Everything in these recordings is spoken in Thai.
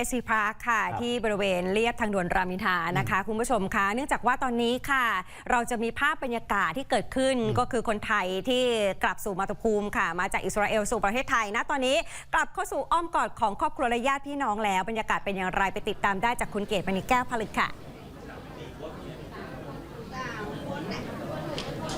เอซีพาร์คค่ะครับที่บริเวณเลียบทางด่วนรามอินทรานะคะ คุณผู้ชมคะเนื่องจากว่าตอนนี้ค่ะ เราจะมีภาพบรรยากาศที่เกิดขึ้นก็คือคนไทยที่กลับสู่มาตุภูมิค่ะ มาจากอิสราเอลสู่ประเทศไทยนะตอนนี้กลับเข้าสู่อ้อมกอดของครอบครัวและญาติพี่น้องแล้ว บรรยากาศเป็นอย่างไรไปติดตามได้จากคุณเกตมณีแก้วผลึกค่ะ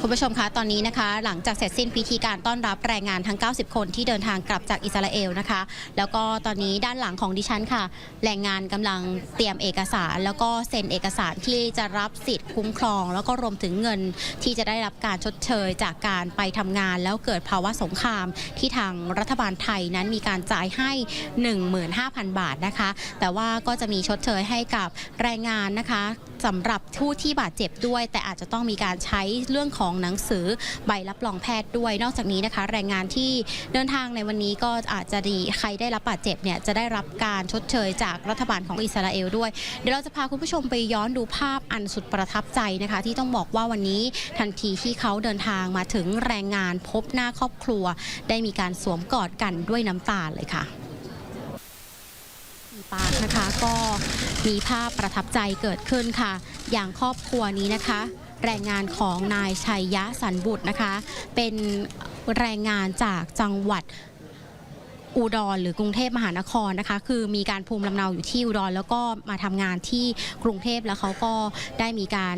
คุณผู้ชมคะตอนนี้นะคะ หลังจากเสร็จสิ้นพิธีการต้อนรับแรงงานทั้ง 90 คนที่เดินทางกลับจากอิสราเอลนะคะ แล้วก็ตอนนี้ด้านหลังของดิฉันค่ะ แรงงานกำลังเตรียมเอกสาร แล้วก็เซ็นเอกสารที่จะรับสิทธิ์คุ้มครอง แล้วก็รวมถึงเงินที่จะได้รับการชดเชยจากการไปทำงาน แล้วเกิดภาวะสงครามที่ทางรัฐบาลไทยนั้นมีการจ่ายให้ 15,000 บาทนะคะ แต่ว่าก็จะมีชดเชยให้กับแรงงานนะคะสำหรับผู้ที่บาดเจ็บด้วย แต่อาจจะต้องมีการใช้เรื่องของหนังสือใบรับรองแพทย์ด้วย นอกจากนี้นะคะแรงงานที่เดินทางในวันนี้ก็อาจจะดีใครได้รับบาดเจ็บเนี่ยจะได้รับการชดเชยจากรัฐบาลของอิสราเอลด้วย เดี๋ยวเราจะพาคุณผู้ชมไปย้อนดูภาพอันสุดประทับใจนะคะ ที่ต้องบอกว่าวันนี้ทันทีที่เขาเดินทางมาถึงแรงงานพบหน้าครอบครัว ได้มีการสวมกอดกันด้วยน้ำตาเลยค่ะปาร์คนะคะก็มีภาพประทับใจเกิดขึ้นค่ะ อย่างครอบครัวนี้นะคะ แรงงานของนายชัยยะสันบุตรนะคะ เป็นแรงงานจากจังหวัดอุดรหรือกรุงเทพมหานครนะคะ คือมีการภูมิลำเนาอยู่ที่อุดรแล้วก็มาทำงานที่กรุงเทพแล้วเขาก็ได้มีการ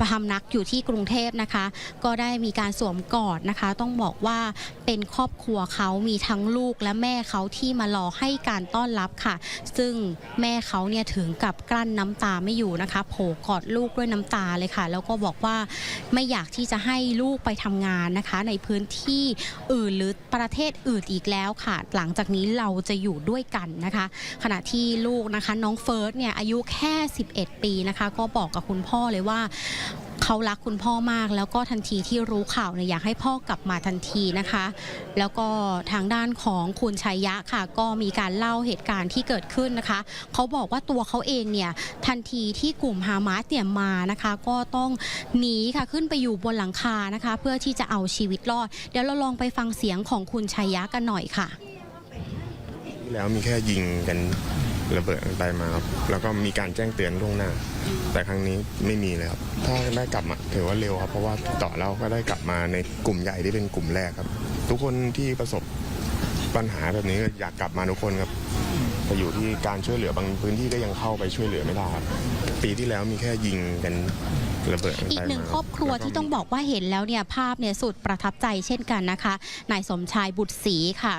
พำนักอยู่ที่กรุงเทพนะคะ ก็ได้มีการสวมกอดนะคะ ต้องบอกว่าเป็นครอบครัวเขามีทั้งลูกและแม่เขาที่มารอให้การต้อนรับค่ะ ซึ่งแม่เขาเนี่ยถึงกับกลั้นน้ำตาไม่อยู่นะคะโผกอดลูกด้วยน้ำตาเลยค่ะ แล้วก็บอกว่าไม่อยากที่จะให้ลูกไปทำงานนะคะ ในพื้นที่อื่นหรือประเทศอื่นอีกแล้วค่ะ หลังจากนี้เราจะอยู่ด้วยกันนะคะ ขณะที่ลูกนะคะน้องเฟิร์สเนี่ยอายุแค่ 11 ปีนะคะ ก็บอกกับคุณพ่อเลยว่าเขารักคุณพ่อมาก แล้วก็ทันทีที่รู้ข่าวเนี่ยอยากให้พ่อกลับมาทันทีนะคะ แล้วก็ทางด้านของคุณชัยยะค่ะ ก็มีการเล่าเหตุการณ์ที่เกิดขึ้นนะคะ เขาบอกว่าตัวเขาเองเนี่ยทันทีที่กลุ่มฮามาสเนี่ยมานะคะ ก็ต้องหนีค่ะขึ้นไปอยู่บนหลังคานะคะ เพื่อที่จะเอาชีวิตรอด เดี๋ยวเราลองไปฟังเสียงของคุณชัยยะกันหน่อยค่ะ แล้วมีแค่ยิงกัน ระเบิดกันไปมาครับแล้วก็มีการแจ้งเตือนล่วงหน้า แต่ครั้งนี้ไม่มีเลยครับ ถ้าได้กลับมาถือว่าเร็วครับ เพราะว่าติดต่อเราก็ได้กลับมาในกลุ่มใหญ่ที่เป็นกลุ่มแรกครับ ทุกคนที่ประสบปัญหาแบบนี้ก็อยากกลับมาทุกคนครับแต่อยู่ที่การช่วยเหลือบางพื้นที่ก็ยังเข้าไปช่วยเหลือไม่ได้ครับปีที่แล้วมีแค่ยิงกันระเบิดกันอีไปกหนึ่งมาครอบครัวแล้ก็ที่ต้องบอกว่าเห็นแล้วเนี่ยภาพเนี่ยสุดประทับใจเช่นกันนะคะนายสมชายบุตรศรีค่ะ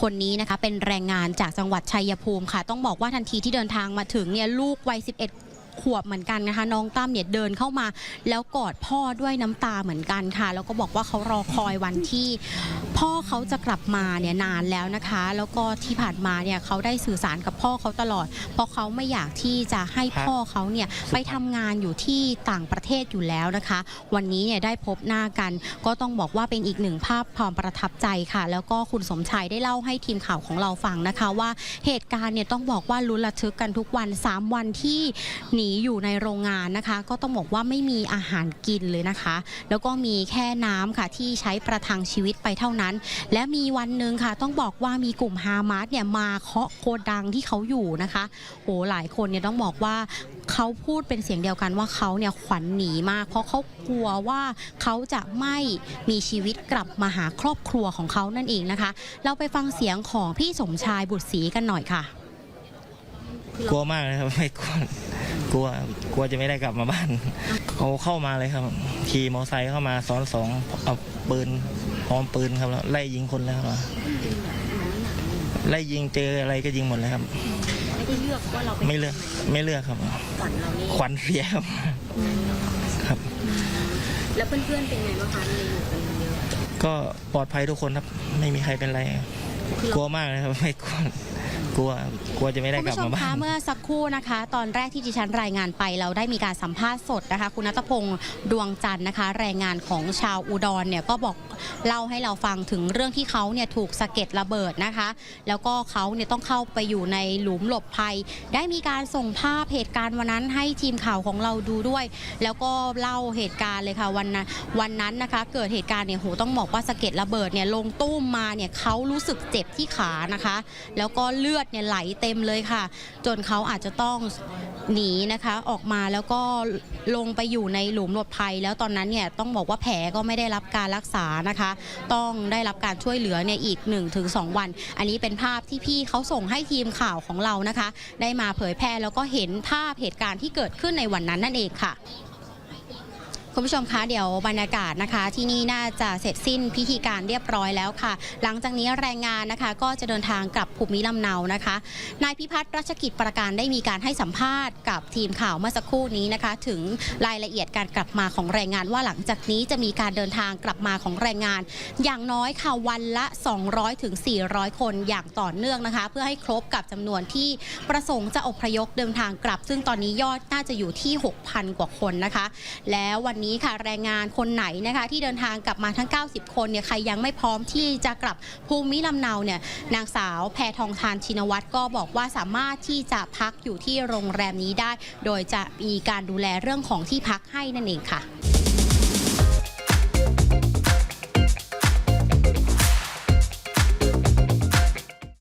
คนนี้นะคะเป็นแรงงานจากจังหวัดชัยภูมิค่ะ ต้องบอกว่าทันทีที่เดินทางมาถึงเนี่ยลูกวัย 11 ขวบเหมือนกันนะคะ น้องตั้มเนี่ยเดินเข้ามา แล้วกอดพ่อด้วยน้ำตาเหมือนกันค่ะ แล้วก็บอกว่าเขารอคอยวันที่ พ่อเขาจะกลับมาเนี่ยนานแล้วนะคะ แล้วก็ที่ผ่านมาเนี่ยเขาได้สื่อสารกับพ่อเขาตลอด เพราะเขาไม่อยากที่จะให้พ่อเขาเนี่ยไปทำงานอยู่ที่ต่างประเทศอยู่แล้วนะคะ วันนี้เนี่ยได้พบหน้ากัน ก็ต้องบอกว่าเป็นอีกหนึ่งภาพความประทับใจค่ะ แล้วก็คุณสมชายได้เล่าให้ทีมข่าวของเราฟังนะคะ ว่าเหตุการณ์เนี่ยต้องบอกว่าลุ้นระทึกกันทุกวัน 3 วันที่หนีอยู่ในโรงงานนะคะ ก็ต้องบอกว่าไม่มีอาหารกินเลยนะคะ แล้วก็มีแค่น้ำค่ะที่ใช้ประทังชีวิตไปเท่านั้น และมีวันหนึ่งค่ะ ต้องบอกว่ามีกลุ่มฮามาสเนี่ยมาเคาะโกดังที่เขาอยู่นะคะโอ้หลายคนเนี่ยต้องบอกว่าเขาพูดเป็นเสียงเดียวกันว่าเขาเนี่ยขวัญหนีมาก เพราะเขากลัวว่าเขาจะไม่มีชีวิตกลับมาหาครอบครัวของเขานั่นเองนะคะ เราไปฟังเสียงของพี่สมชายบุตรศรีกันหน่อยค่ะ กลัวมากเลยครับไม่กลัว กลัวกลัวจะไม่ได้กลับมาบ้านเขาเข้ามาเลยครับ ขี่มอเตอร์ไซค์เข้ามาซ้อนสองเอาปืนพร้อมปืนครับแล้วไล่ยิงคนแล้วครับไล่ยิงเจออะไรก็ยิงหมดเลยครับ ไม่ได้เลือกว่าเราไม่เลือกไม่เลือกครับ ขวัญเรานี่ขวัญเสียครับครับ แล้วเพื่อนๆเป็นไงบ้างคะในอยู่กันเยอะก็ปลอดภัยทุกคนครับ ไม่มีใครเป็นไร กลัวมากเลยครับไม่กลัว กลัวกลัวจะไม่ได้คุณกลับผู้ชมมาบ้าคะน เมื่อสักครู่นะคะ ตอนแรกที่ดิฉันรายงานไป เราได้มีการสัมภาษณ์สดนะคะ คุณนัทพงศ์ดวงจันทร์นะคะ แรงงานของชาวอุดรเนี่ยก็บอกเล่าให้เราฟังถึงเรื่องที่เขาเนี่ยถูกสะเก็ดระเบิดนะคะ แล้วก็เขาเนี่ยต้องเข้าไปอยู่ในหลุมหลบภัย ได้มีการส่งภาพเหตุการณ์วันนั้นให้ทีมข่าวของเราดูด้วย แล้วก็เล่าเหตุการณ์เลยค่ะวันนั้นวันนั้นนะคะ เกิดเหตุการณ์เนี่ยโหต้องบอกว่าสะเก็ดระเบิดเนี่ยลงตุ้มมาเนี่ยเขารู้สึกเจ็บที่ขานะคะ แล้วก็เลือดเนี่ยไหลเต็มเลยค่ะ จนเขาอาจจะต้องหนีนะคะออกมาแล้วก็ลงไปอยู่ในหลุมหลบภัย แล้วตอนนั้นเนี่ยต้องบอกว่าแผลก็ไม่ได้รับการรักษานะคะ ต้องได้รับการช่วยเหลือเนี่ยอีก 1-2 วัน อันนี้เป็นภาพที่พี่เขาส่งให้ทีมข่าวของเรานะคะ ได้มาเผยแพร่แล้วก็เห็นภาพเหตุการณ์ที่เกิดขึ้นในวันนั้นนั่นเองค่ะ คุณผู้ชมคะเดี๋ยวบรรยากาศนะคะ ที่นี่น่าจะเสร็จสิ้นพิธีการเรียบร้อยแล้วค่ะ หลังจากนี้แรงงานนะคะก็จะเดินทางกลับภูมิลำเนานะคะนายพิพัฒน์รัชกิจประการได้มีการให้สัมภาษณ์กับทีมข่าวเมื่อสักครู่นี้นะคะ ถึงรายละเอียดการกลับมาของแรงงานว่าหลังจากนี้จะมีการเดินทางกลับมาของแรงงาน อย่างน้อยค่ะวันละ 200ถึง400 คนอย่างต่อเนื่องนะคะ เพื่อให้ครบกับจำนวนที่ประสงค์จะอพยพเดินทางกลับ ซึ่งตอนนี้ยอดน่าจะอยู่ที่ 6,000 กว่าคนนะคะ แล้ววันนี้ค่ะแรงงานคนไหนนะคะที่เดินทางกลับมาทั้ง 90 คนเนี่ยใครยังไม่พร้อมที่จะกลับภูมิลำเนาเนี่ยนางสาวแพทองทานชินวัตรก็บอกว่าสามารถที่จะพักอยู่ที่โรงแรมนี้ได้ โดยจะมีการดูแลเรื่องของที่พักให้นั่นเองค่ะ